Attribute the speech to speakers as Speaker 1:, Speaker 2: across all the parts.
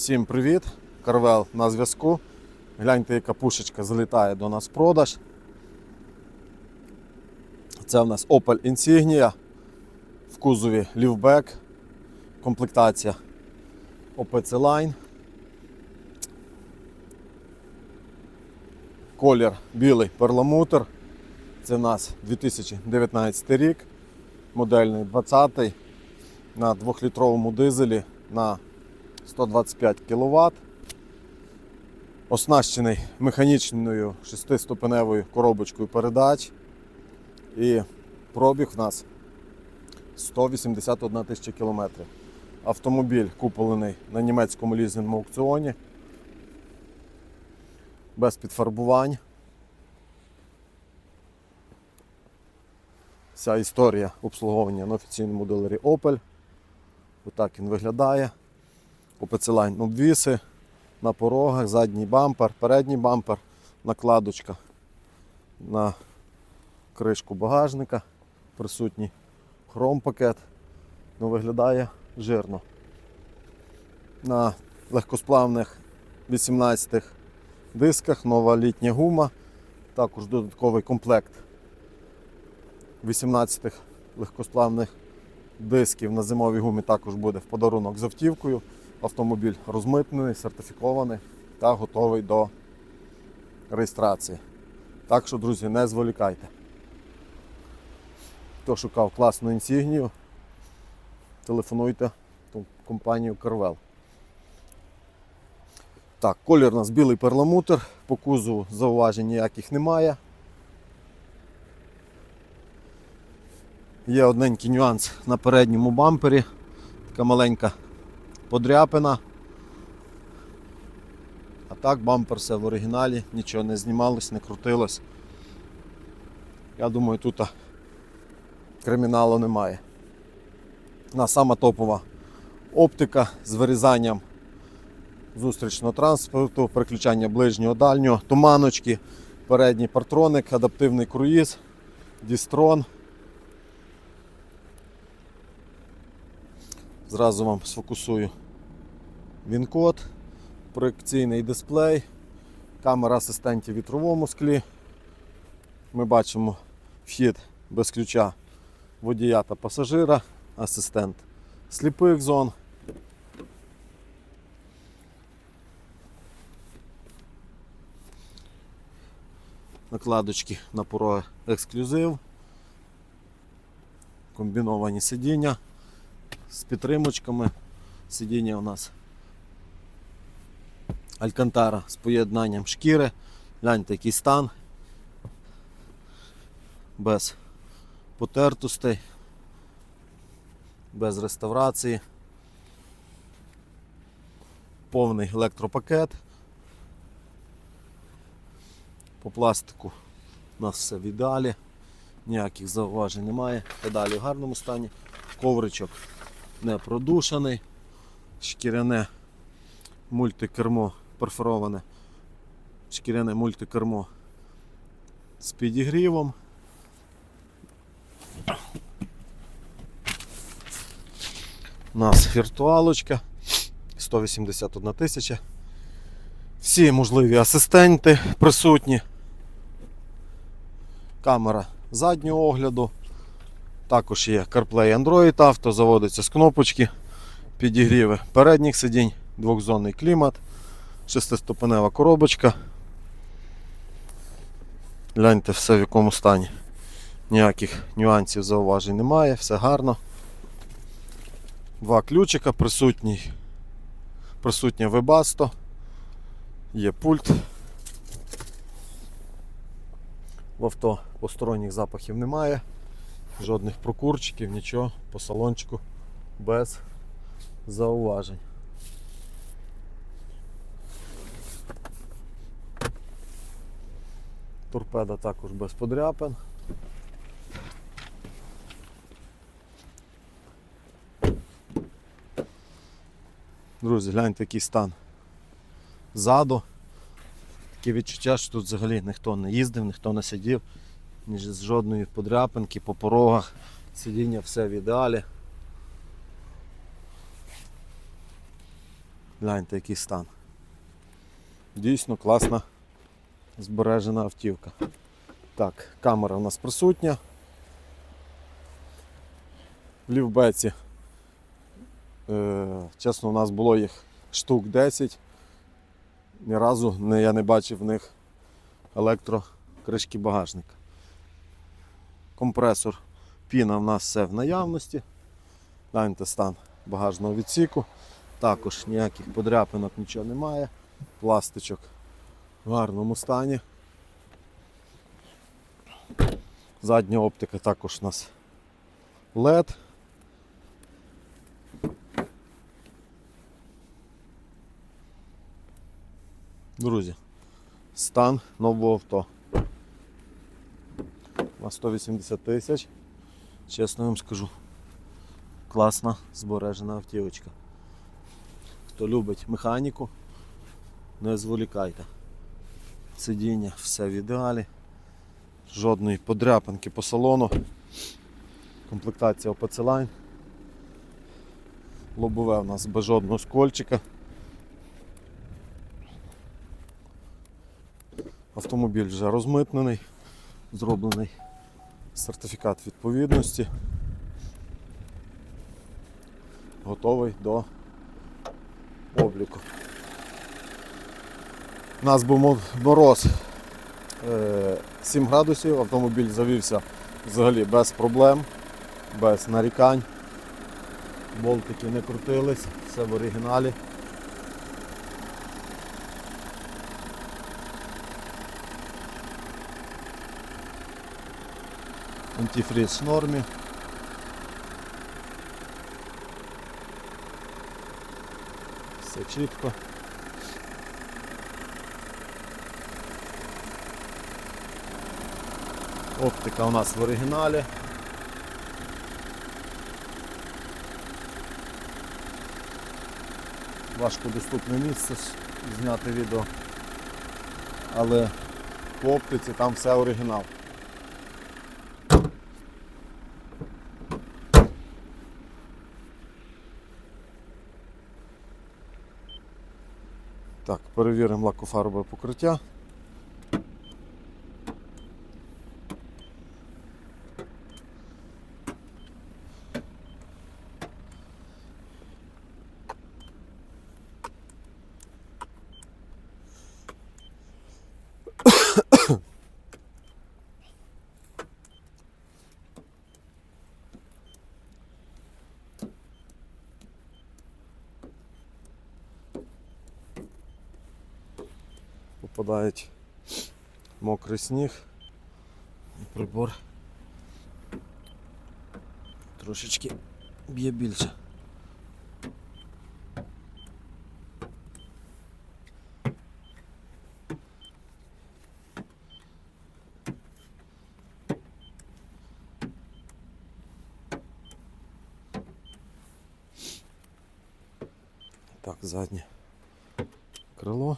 Speaker 1: Всім привіт! Карвел на зв'язку. Гляньте, яка пушечка залітає до нас в продаж. Це в нас Opel Insignia в кузові лівбек. Комплектація OPC Line. Колір білий перламутр. Це в нас 2019 рік, модельний 20 на 2-літровому дизелі на 125 кВт. Оснащений механічною 6-ступеневою коробочкою передач. І пробіг в нас 181 тисяча кілометрів. Автомобіль куплений на німецькому лізинговому аукціоні. Без підфарбувань. Вся історія обслуговування на офіційному дилері Opel. Отак він виглядає. Опецелайн обвіси на порогах, задній бампер, передній бампер, накладочка на кришку багажника, присутній хром-пакет. Ну, виглядає жирно. На легкосплавних 18 дисках нова літня гума, також додатковий комплект 18 легкосплавних дисків на зимовій гумі також буде в подарунок з автівкою. Автомобіль розмитнений, сертифікований та готовий до реєстрації. Так що, друзі, не зволікайте. Хто шукав класну інсігнію, телефонуйте в компанію Carvel. Так, колір у нас білий перламутр, по кузову зауважень ніяких немає. Є одненький нюанс на передньому бампері. Така маленька подряпина. А так бампер все в оригіналі, нічого не знімалось, не крутилось. Я думаю, тут криміналу немає. На сама топова оптика з вирізанням зустрічного транспорту, переключання ближнього дальнього, туманочки, передній партроник, адаптивний круїз, дістрон. Зразу вам сфокусую він-код, проекційний дисплей, камера асистентів в вітровому склі. Ми бачимо вхід без ключа водія та пасажира, асистент сліпих зон. Накладочки на пороги ексклюзив, комбіновані сидіння з підтримочками. Сидіння у нас Алькантара з поєднанням шкіри. Гляньте, який стан. Без потертостей, без реставрації. Повний електропакет. По пластику у нас все в ідеалі, ніяких зауважень немає. Педалі в гарному стані, ковричок не продушений, шкіряне мультикермо перфороване, шкіряне мультикермо з підігрівом. У нас віртуалочка 181 тисяча. Всі можливі асистенти присутні. Камера заднього огляду. Також є CarPlay Android Auto, заводиться з кнопочки, підігріви передніх сидінь, двохзонний клімат, шестиступенева коробочка. Гляньте все в якому стані. Ніяких нюансів зауважень немає, все гарно. Два ключика, присутній, присутнє Webasto, є пульт. В авто посторонніх запахів немає. Жодних прокурчиків, нічого по салончику без зауважень. Торпеда також без подряпин. Друзі, гляньте який стан ззаду. Таке відчуття, що тут взагалі ніхто не їздив, ніхто не сидів ні з жодної подряпинки по порогах. Сидіння все в ідеалі. Гляньте, який стан. Дійсно класна збережена автівка. Так, камера у нас присутня. В лівбеці. Е, чесно, у нас було їх штук 10. Ні разу я не бачив в них електрокришки багажника. Компресор піна в нас все в наявності. Гляньте стан багажного відсіку. Також ніяких подряпинок нічого немає. Пластичок в гарному стані. Задня оптика також у нас LED. Друзі, стан нового авто. На 180 тисяч. Чесно вам скажу. Класна збережена автівочка. Хто любить механіку, не зволікайте. Сидіння все в ідеалі. Жодної подряпинки по салону. Комплектація Line. Лобове у нас без жодного скольчика. Автомобіль вже розмитнений, зроблений сертифікат відповідності. Готовий до обліку. У нас був мороз е, 7 градусів, автомобіль завівся взагалі без проблем, без нарікань. Болтики не крутились, все в оригіналі. Антифриз в нормі. Все чітко. Оптика у нас в оригіналі. Важко доступне місце зняти відео. Але по оптиці там все оригінал. Так, перевіримо лакофарбове покриття. попадають мокрий сніг і прибор трошечки б'є більше. Так, заднє крило.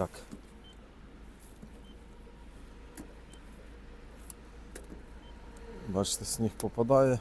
Speaker 1: Так. Бачите, сніг попадає.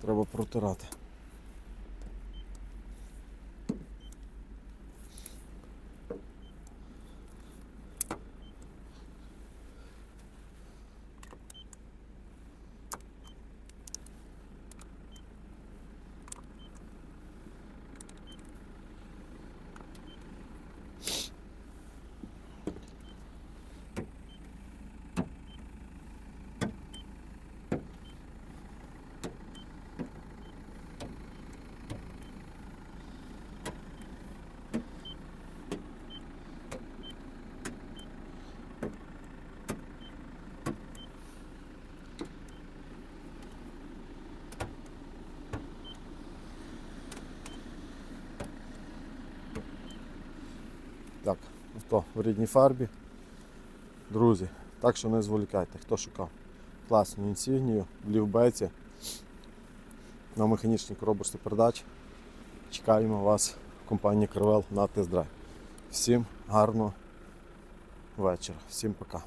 Speaker 1: Треба протирати. Так, авто в рідній фарбі. Друзі, так що не зволікайте, хто шукав класну інсігнію в лівбеці на механічній коробочці передач. Чекаємо вас в компанії Кривел на тест-драйв. Всім гарного вечора, всім пока.